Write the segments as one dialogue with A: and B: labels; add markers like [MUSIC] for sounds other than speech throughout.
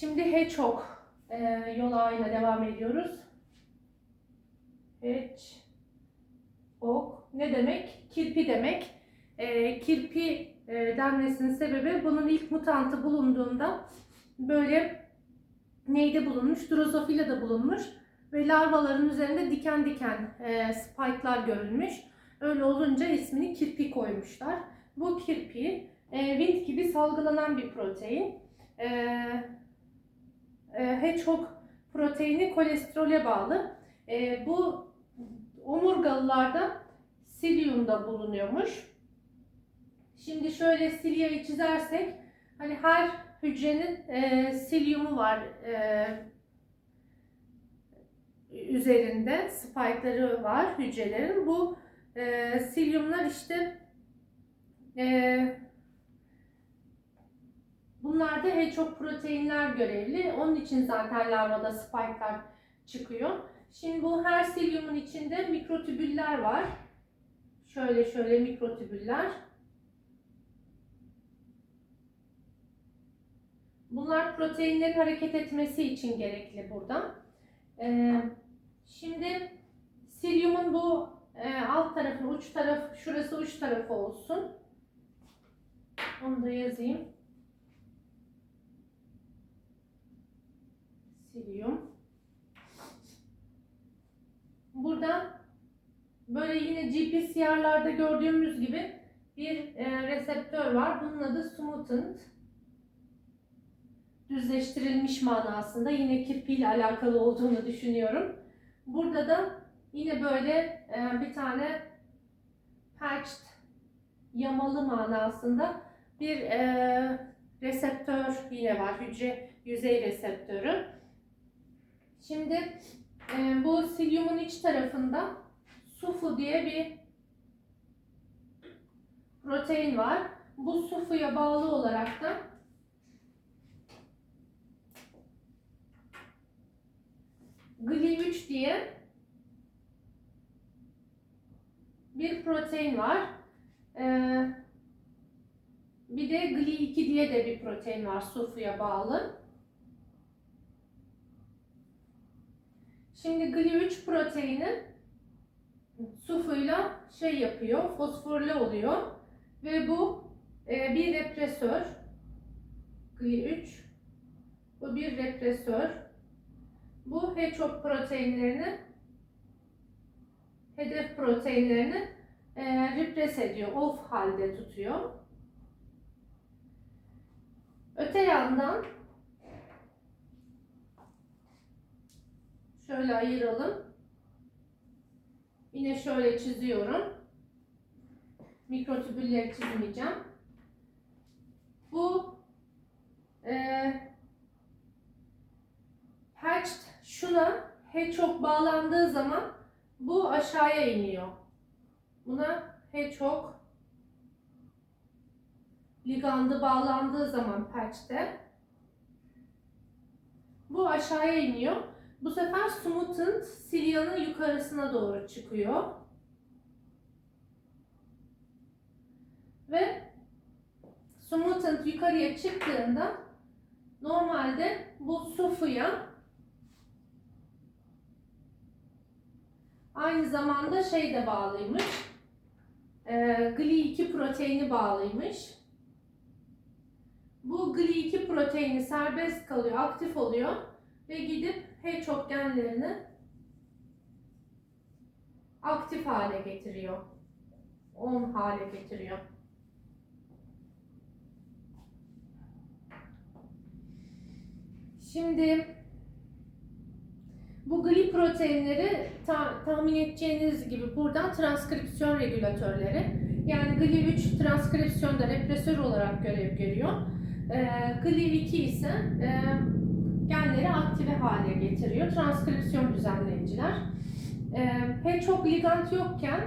A: Şimdi hedgehog e, yol ağıyla devam ediyoruz. Hedgehog ne demek? Kirpi demek. E, kirpi e, denmesinin sebebi bunun ilk mutantı bulunduğunda böyle neyde bulunmuş? Drozofila'da bulunmuş ve larvaların üzerinde diken diken e, spike'lar görülmüş. Öyle olunca ismini kirpi koymuşlar. Bu kirpi e, Wind gibi salgılanan bir protein. E, hedgehog proteini kolesterole bağlı. E, bu omurgalılarda silyumda bulunuyormuş. Şimdi şöyle silyayı çizersek hani her hücrenin e, silyumu var e, üzerinde spike'ları var hücrelerin. Bu e, silyumlar işte e, bunlarda hedgehog proteinler görevli. Onun için zaten larvada spike'lar çıkıyor. Şimdi bu her silyumun içinde mikrotübüller var. Şöyle şöyle mikrotübüller. Bunlar proteinlerin hareket etmesi için gerekli burada. Ee, şimdi silyumun bu e, alt tarafı, uç taraf, şurası uç tarafı olsun. Onu da yazayım. Silyum. Burada böyle yine GPCR'larda gördüğümüz gibi bir e, reseptör var. Bunun adı smoothened. Düzleştirilmiş manasında. Yine kirpiyle alakalı olduğunu düşünüyorum. Burada da yine böyle e, bir tane patched yamalı manasında bir e, reseptör yine var. Hücre yüzey reseptörü. Şimdi e, bu silyumun iç tarafında sufu diye bir protein var. Bu sufuya bağlı olarak da GLI3 diye bir protein var. Ee, bir de GLI2 diye de bir protein var sufuya bağlı. Şimdi GLI3 proteini sufuyla şey yapıyor, fosforlu oluyor ve bu e, bir represör. GLI3 bu bir represör. Bu hedgehog proteinlerini hedef proteinlerini e, repres ediyor, off halde tutuyor. Öte yandan şöyle ayıralım. Yine şöyle çiziyorum. Mikrotübülleri çizmeyeceğim. Bu e, patched şuna hedgehog bağlandığı zaman bu aşağıya iniyor. Buna hedgehog ligandı bağlandığı zaman patch'te bu aşağıya iniyor. Bu sefer smoothened silyanın yukarısına doğru çıkıyor. Ve smoothened yukarıya çıktığında normalde bu sufuya aynı zamanda şey de bağlıymış. E, GLI2 proteini bağlıymış. Bu GLI2 proteini serbest kalıyor, aktif oluyor ve gidip hedgehog genlerini aktif hale getiriyor. On hale getiriyor. Şimdi bu gli proteinleri ta- tahmin edeceğiniz gibi buradan transkripsiyon regülatörleri. Yani GLI3 transkripsiyonda represör olarak görev görüyor. Ee, GLI2 ise e, genleri aktive hale getiriyor. Transkripsiyon düzenleyiciler. Ee, hedgehog ligand yokken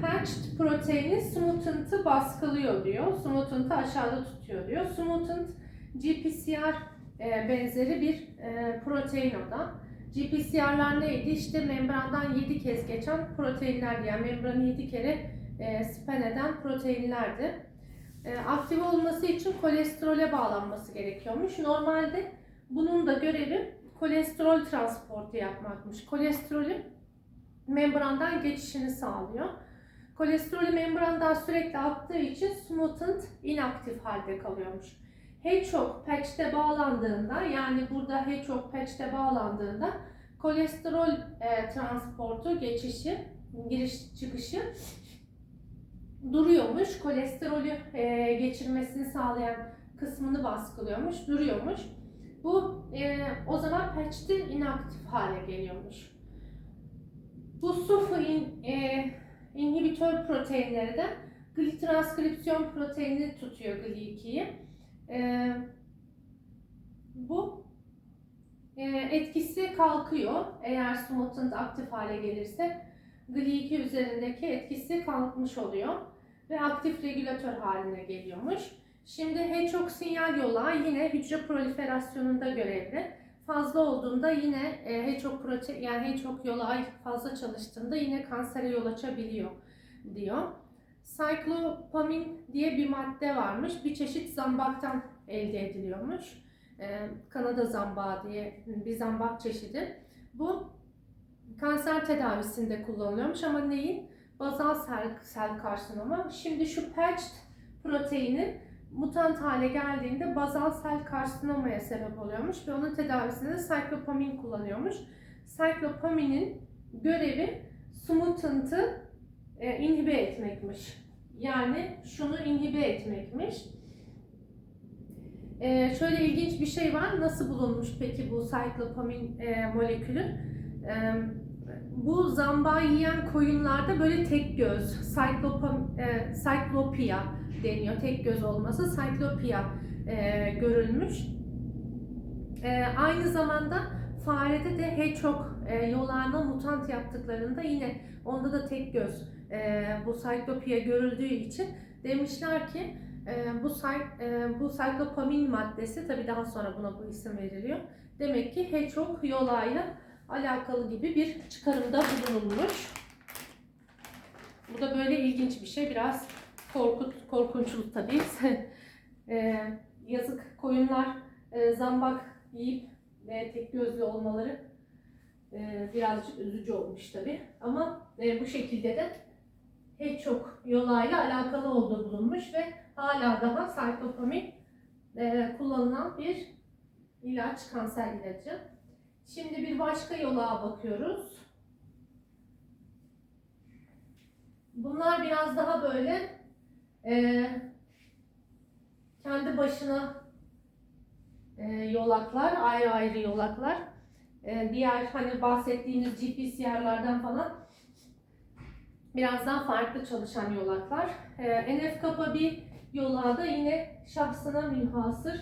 A: patched proteini smoothent'ı baskılıyor diyor. Smoothent'ı aşağıda tutuyor diyor. Smoothent GPCR e, benzeri bir e, protein o da. GPCR'lar neydi? İşte membrandan 7 kez geçen proteinlerdi. Yani membranı 7 kere e, span eden proteinlerdi. e, aktif olması için kolesterole bağlanması gerekiyormuş. Normalde bunun da görevi kolesterol transportu yapmakmış. Kolesterolün membrandan geçişini sağlıyor. Kolesterolü membrandan sürekli attığı için smutant inaktif halde kalıyormuş. Hedgehog patch'te bağlandığında yani burada Hedgehog patch'te bağlandığında kolesterol e, transportu geçişi giriş çıkışı duruyormuş. Kolesterolü e, geçirmesini sağlayan kısmını baskılıyormuş, duruyormuş. Bu e, o zaman patch'te inaktif hale geliyormuş. Bu SUFA in, e, inhibitör proteinleri de glitranskripiyon proteinini tutuyor GLI2'yi. E, bu e, etkisi kalkıyor eğer smutant aktif hale gelirse GLI2 üzerindeki etkisi kalkmış oluyor ve aktif regülatör haline geliyormuş. Şimdi Hedgehog sinyal yolağı yine hücre proliferasyonunda görevli. Fazla olduğunda yine e, Hedgehog prote yani Hedgehog yolağı fazla çalıştığında yine kansere yol açabiliyor diyor. Cyclopamin diye bir madde varmış. Bir çeşit zambaktan elde ediliyormuş. E, Kanada zambağı diye bir zambak çeşidi. Bu kanser tedavisinde kullanılıyormuş ama neyin? Bazal sel, sel karsinoma. Şimdi şu patched proteini mutant hale geldiğinde bazal sel karsinomaya sebep oluyormuş ve onun tedavisinde cyclopamin kullanıyormuş. Cyclopaminin görevi smutant'ı e, inhibe etmekmiş. Yani şunu inhibe etmekmiş. E, şöyle ilginç bir şey var. Nasıl bulunmuş peki bu cyclopamin e, molekülü? E, bu zambağı yiyen koyunlarda böyle tek göz, cyclopam, e, deniyor. Tek göz olması cyclopia e, görülmüş. E, aynı zamanda farede de hedgehog e, yollarına mutant yaptıklarında yine onda da tek göz e, bu cyclopia görüldüğü için demişler ki e, bu e, bu cyclopamin maddesi tabii daha sonra buna bu isim veriliyor. Demek ki hedgehog yolağıyla alakalı gibi bir çıkarımda bulunulmuş. Bu da böyle ilginç bir şey. Biraz korkut, korkunçlu tabii. [LAUGHS] e, yazık koyunlar e, zambak yiyip e, tek gözlü olmaları e, birazcık üzücü olmuş tabii. Ama e, bu şekilde de hedgehog yolağıyla alakalı olduğu bulunmuş ve hala daha cyclopamin e, kullanılan bir ilaç, kanser ilacı. Şimdi bir başka yola bakıyoruz. Bunlar biraz daha böyle e, kendi başına e, yolaklar, ayrı ayrı yolaklar. E, diğer hani bahsettiğimiz GPCR'lardan falan biraz daha farklı çalışan yolaklar. E, NF kappa bir yolağı da yine şahsına münhasır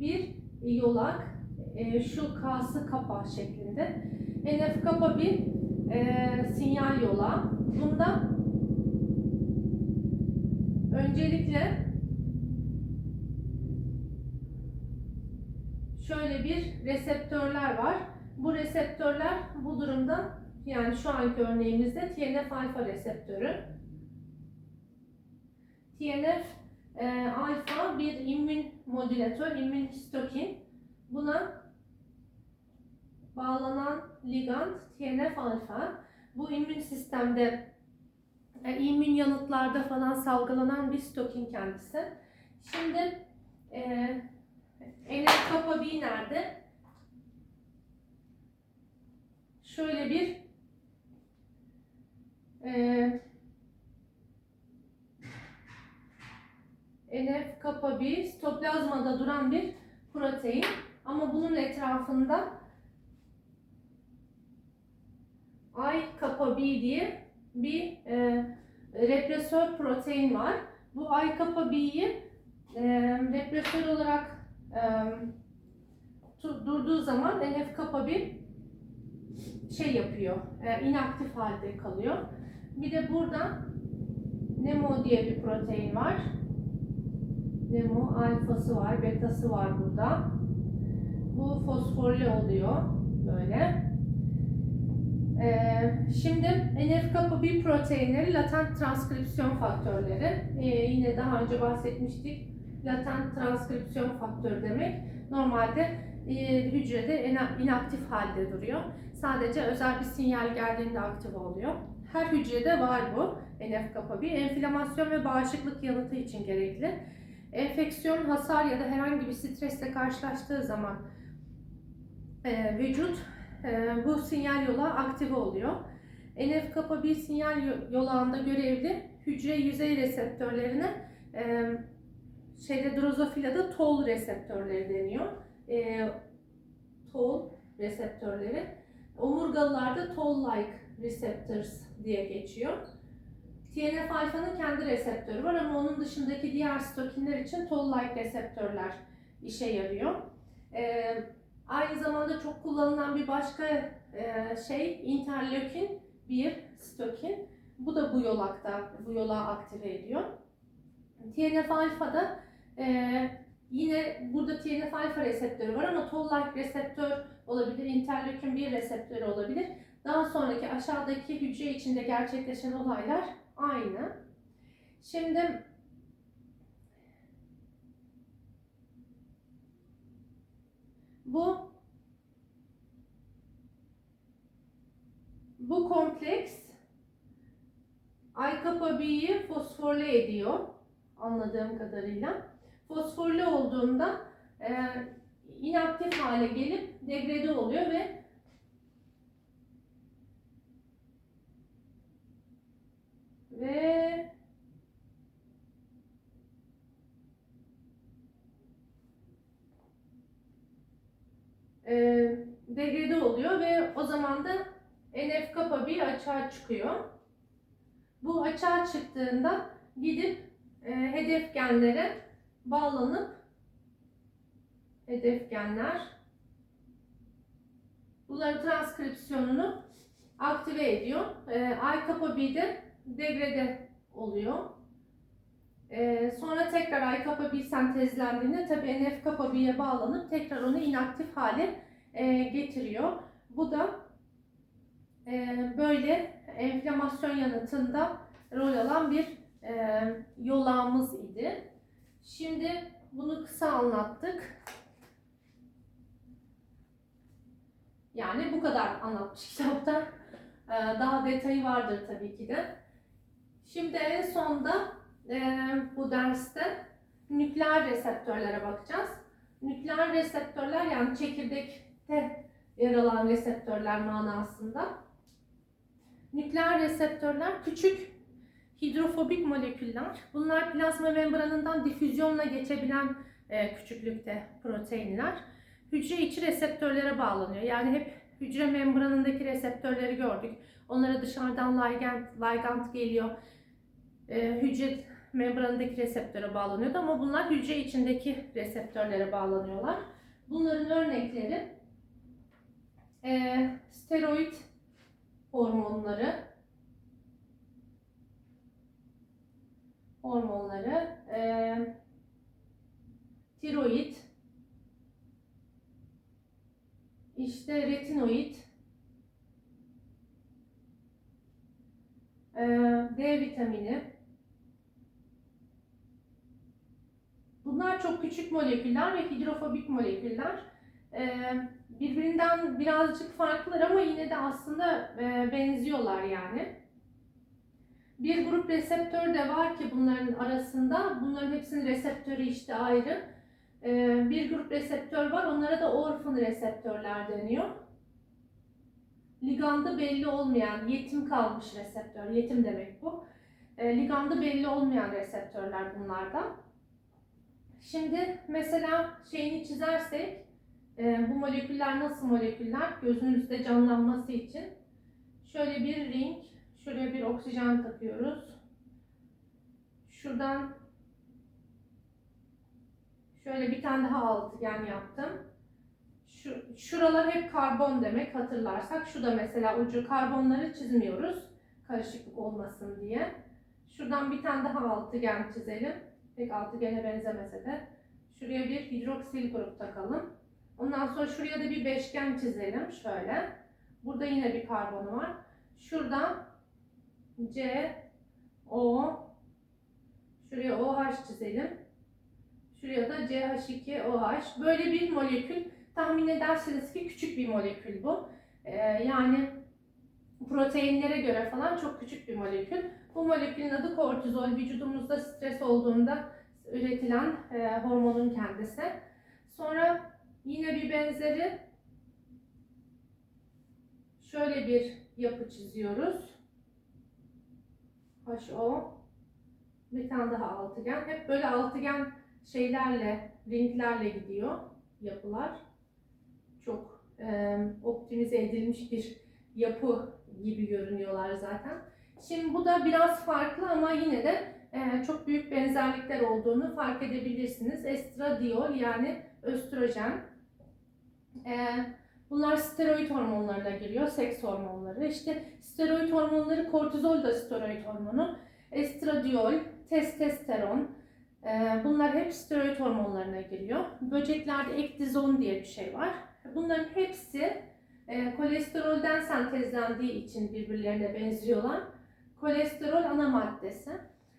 A: bir yolak. E, şu K'sı kapa şeklinde. NF kapa bir e, sinyal yolağı. Bunda öncelikle şöyle bir reseptörler var. Bu reseptörler bu durumda yani şu anki örneğimizde TNF alfa reseptörü. TNF e, alfa bir immün modülatör, immün histokin. Buna bağlanan ligand TNF alfa. Bu immün sistemde e, immün yanıtlarda falan salgılanan bir stokin kendisi. Şimdi e, NF kappa B nerede? Şöyle bir e, NF kappa B sitoplazmada duran bir protein ama bunun etrafında I kappa B diye bir e, represör protein var. Bu I kappa B'yi e, represör olarak e, durduğu zaman NF kappa B şey yapıyor, e, inaktif halde kalıyor. Bir de burada Nemo diye bir protein var. Nemo alfası var, betası var burada. Bu fosforlu oluyor böyle. Ee, şimdi NF-kappa-B proteinleri latent transkripsiyon faktörleri. Ee, yine daha önce bahsetmiştik. Latent transkripsiyon faktörü demek. Normalde e, hücrede ina- inaktif halde duruyor. Sadece özel bir sinyal geldiğinde aktif oluyor. Her hücrede var bu NF-kappa-B. Enflamasyon ve bağışıklık yanıtı için gerekli. Enfeksiyon, hasar ya da herhangi bir stresle karşılaştığı zaman e, vücut bu sinyal yola aktive oluyor. NF-kappa-B sinyal yo- yolağında görevli hücre yüzey reseptörlerine e, şeyde drozofilada toll reseptörleri deniyor. E, toll reseptörleri. Omurgalılarda toll-like receptors diye geçiyor. TNF-alfanın kendi reseptörü var ama onun dışındaki diğer stokinler için toll-like reseptörler işe yarıyor. Ee, aynı zamanda çok kullanılan bir başka e, şey interleukin bir stokin. Bu da bu yolakta, bu yolağı aktive ediyor. TNF-alfa e, yine burada TNF-alfa reseptörü var ama toll-like reseptör olabilir, interleukin 1 reseptörü olabilir. Daha sonraki aşağıdaki hücre içinde gerçekleşen olaylar aynı. Şimdi bu bu kompleks I B'yi fosforle ediyor anladığım kadarıyla. Fosforlu olduğunda e, inaktif hale gelip degrede oluyor ve ve e, degrede oluyor ve o zaman da NF kappa bir açığa çıkıyor. Bu açığa çıktığında gidip e, hedef genlere bağlanıp hedef genler bunların transkripsiyonunu aktive ediyor. E, I kappa B'de degrede oluyor. Ee, sonra tekrar I kappa B sentezlendiğinde tabii NF kappa B'ye bağlanıp tekrar onu inaktif hale e, getiriyor. Bu da e, böyle enflamasyon yanıtında rol alan bir e, yolağımız idi. Şimdi bunu kısa anlattık. Yani bu kadar anlatmış [LAUGHS] kitapta. Ee, Daha detayı vardır tabii ki de. Şimdi en sonda e, bu derste nükleer reseptörlere bakacağız. Nükleer reseptörler yani çekirdekte yer alan reseptörler manasında. Nükleer reseptörler küçük hidrofobik moleküller. Bunlar plazma membranından difüzyonla geçebilen e, küçüklükte proteinler. Hücre içi reseptörlere bağlanıyor. Yani hep hücre membranındaki reseptörleri gördük. Onlara dışarıdan ligand, ligand geliyor. Ee, hücre membranındaki reseptöre bağlanıyordu ama bunlar hücre içindeki reseptörlere bağlanıyorlar. Bunların örnekleri e, steroid hormonları, hormonları, e, tiroid, işte retinoid, e, D vitamini. Bunlar çok küçük moleküller ve hidrofobik moleküller. E, birbirinden birazcık farklılar ama yine de aslında e, benziyorlar yani. Bir grup reseptör de var ki bunların arasında. Bunların hepsinin reseptörü işte ayrı. Ee, bir grup reseptör var. Onlara da orphan reseptörler deniyor. Ligandı belli olmayan, yetim kalmış reseptör. Yetim demek bu. Ee, ligandı belli olmayan reseptörler bunlarda. Şimdi mesela şeyini çizersek, e, bu moleküller nasıl moleküller? Gözünüzde canlanması için. Şöyle bir ring, şuraya bir oksijen takıyoruz. Şuradan Şöyle bir tane daha altıgen yaptım. Şu, şuralar hep karbon demek hatırlarsak. Şu da mesela ucu karbonları çizmiyoruz. Karışıklık olmasın diye. Şuradan bir tane daha altıgen çizelim. Pek altıgene benzemese de. Şuraya bir hidroksil grup takalım. Ondan sonra şuraya da bir beşgen çizelim. Şöyle. Burada yine bir karbonu var. Şuradan C, O, şuraya OH çizelim. Şuraya da CH2OH. Böyle bir molekül. Tahmin edersiniz ki küçük bir molekül bu. Ee, yani proteinlere göre falan çok küçük bir molekül. Bu molekülün adı kortizol. Vücudumuzda stres olduğunda üretilen e, hormonun kendisi. Sonra yine bir benzeri şöyle bir yapı çiziyoruz. HO bir tane daha altıgen. Hep böyle altıgen şeylerle, renklerle gidiyor yapılar. Çok e, optimize edilmiş bir yapı gibi görünüyorlar zaten. Şimdi bu da biraz farklı ama yine de e, çok büyük benzerlikler olduğunu fark edebilirsiniz. Estradiol yani östrojen. E, bunlar steroid hormonlarına giriyor, seks hormonları. İşte steroid hormonları, kortizol da steroid hormonu. Estradiol, testosteron, e, bunlar hep steroid hormonlarına giriyor. Böceklerde ekdizon diye bir şey var. Bunların hepsi e, kolesterolden sentezlendiği için birbirlerine benziyorlar. Kolesterol ana maddesi.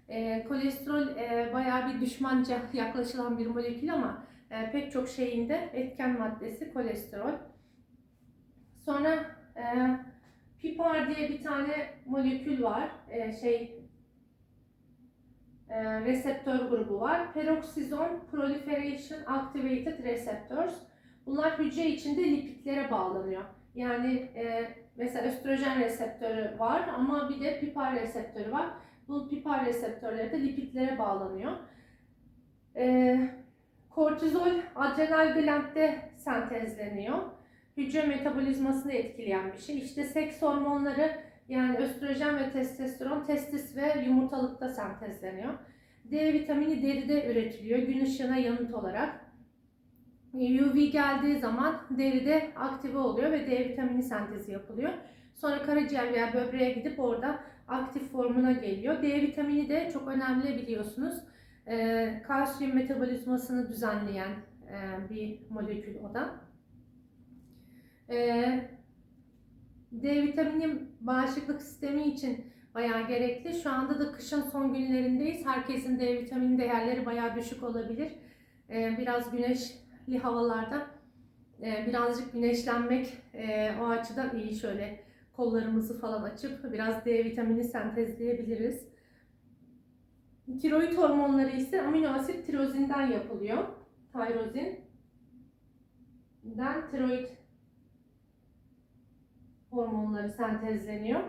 A: E, kolesterol e, bayağı bir düşmanca [LAUGHS] yaklaşılan bir molekül ama e, pek çok şeyinde etken maddesi kolesterol. Sonra e, pipar diye bir tane molekül var. E, şey e, reseptör grubu var. Peroxizon Proliferation Activated Receptors. Bunlar hücre içinde lipidlere bağlanıyor. Yani e, mesela östrojen reseptörü var ama bir de pipar reseptörü var. Bu pipar reseptörleri de lipidlere bağlanıyor. E, kortizol adrenal glandde sentezleniyor. Hücre metabolizmasını etkileyen bir şey. İşte seks hormonları yani östrojen ve testosteron testis ve yumurtalıkta sentezleniyor. D vitamini deride üretiliyor gün ışığına yanıt olarak. UV geldiği zaman deride aktive oluyor ve D vitamini sentezi yapılıyor. Sonra karaciğer veya böbreğe gidip orada aktif formuna geliyor. D vitamini de çok önemli biliyorsunuz. E, kalsiyum metabolizmasını düzenleyen e, bir molekül o da. E, D vitamini bağışıklık sistemi için bayağı gerekli. Şu anda da kışın son günlerindeyiz. Herkesin D vitamini değerleri bayağı düşük olabilir. E, biraz güneşli havalarda e, birazcık güneşlenmek e, o açıdan iyi. Şöyle kollarımızı falan açıp biraz D vitamini sentezleyebiliriz. Tiroid hormonları ise amino asit tirozinden yapılıyor. Tirozinden tiroid hormonları sentezleniyor.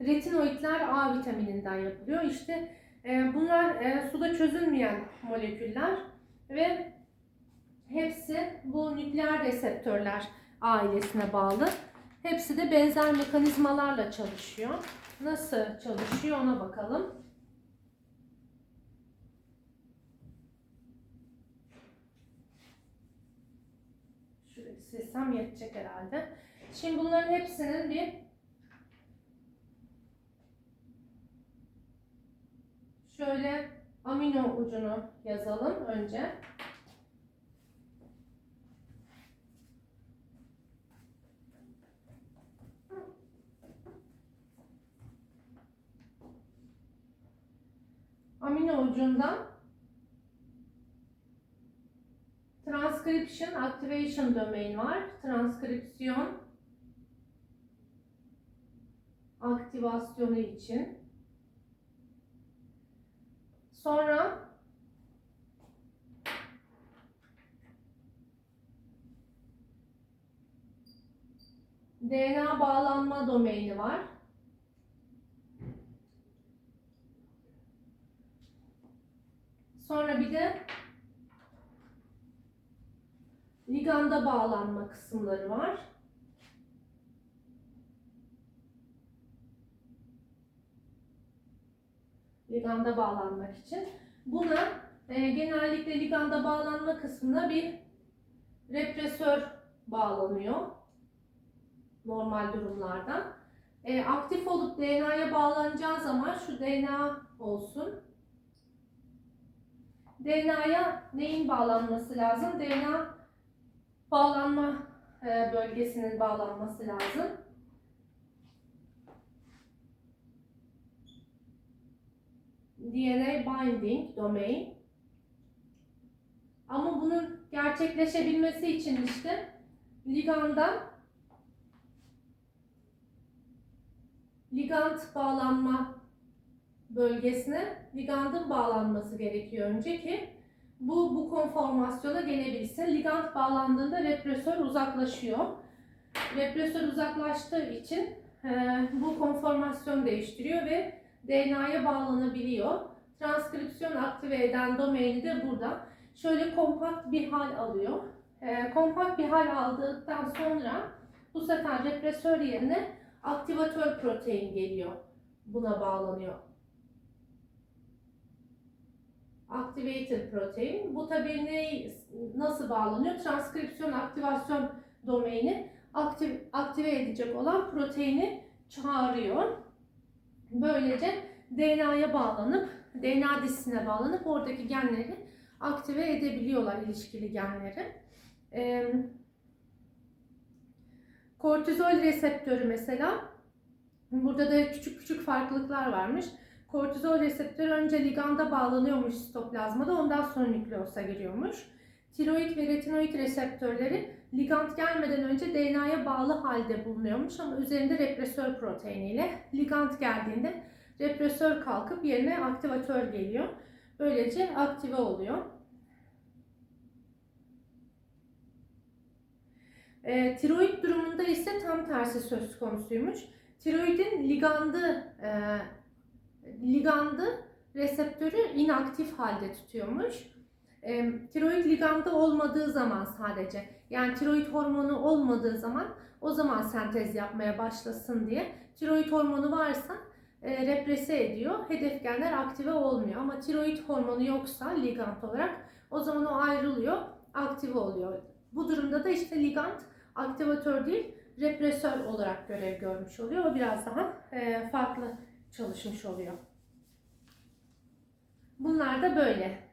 A: Retinoidler A vitamininden yapılıyor. İşte e, bunlar e, suda çözülmeyen moleküller ve hepsi bu nükleer reseptörler ailesine bağlı. Hepsi de benzer mekanizmalarla çalışıyor. Nasıl çalışıyor ona bakalım. Şurayı silsem yetecek herhalde. Şimdi bunların hepsinin bir şöyle amino ucunu yazalım önce. Amino ucundan Transcription Activation Domain var. Transkripsiyon aktivasyonu için. Sonra DNA bağlanma domaini var. Sonra bir de liganda bağlanma kısımları var. Liganda bağlanmak için. Buna e, genellikle liganda bağlanma kısmına bir represör bağlanıyor. Normal durumlarda. E, aktif olup DNA'ya bağlanacağı zaman şu DNA olsun. DNA'ya neyin bağlanması lazım? DNA bağlanma e, bölgesinin bağlanması lazım. DNA binding domain. Ama bunun gerçekleşebilmesi için işte liganda ligand bağlanma bölgesine ligandın bağlanması gerekiyor önce ki bu bu konformasyona gelebilsin. Ligand bağlandığında represör uzaklaşıyor. Represör uzaklaştığı için e, bu konformasyon değiştiriyor ve DNA'ya bağlanabiliyor. Transkripsiyon aktive eden domaini de burada. Şöyle kompakt bir hal alıyor. E, kompakt bir hal aldıktan sonra bu sefer represör yerine aktivatör protein geliyor. Buna bağlanıyor. Activated protein. Bu tabii ne, nasıl bağlanıyor? Transkripsiyon aktivasyon domaini aktif, aktive edecek olan proteini çağırıyor. Böylece DNA'ya bağlanıp, DNA dizisine bağlanıp oradaki genleri aktive edebiliyorlar ilişkili genleri. Ee, kortizol reseptörü mesela, burada da küçük küçük farklılıklar varmış. Kortizol reseptörü önce liganda bağlanıyormuş sitoplazmada, ondan sonra nükleosa giriyormuş. Tiroid ve retinoid reseptörleri ligand gelmeden önce DNA'ya bağlı halde bulunuyormuş ama üzerinde represör proteiniyle ligand geldiğinde represör kalkıp yerine aktivatör geliyor. Böylece aktive oluyor. E, tiroid durumunda ise tam tersi söz konusuymuş. Tiroidin ligandı e, ligandı reseptörü inaktif halde tutuyormuş. E, tiroid ligandı olmadığı zaman sadece yani tiroid hormonu olmadığı zaman o zaman sentez yapmaya başlasın diye tiroid hormonu varsa e, represe ediyor. Hedef genler aktive olmuyor ama tiroid hormonu yoksa ligand olarak o zaman o ayrılıyor, aktive oluyor. Bu durumda da işte ligand aktivatör değil, represör olarak görev görmüş oluyor. O biraz daha e, farklı çalışmış oluyor. Bunlar da böyle.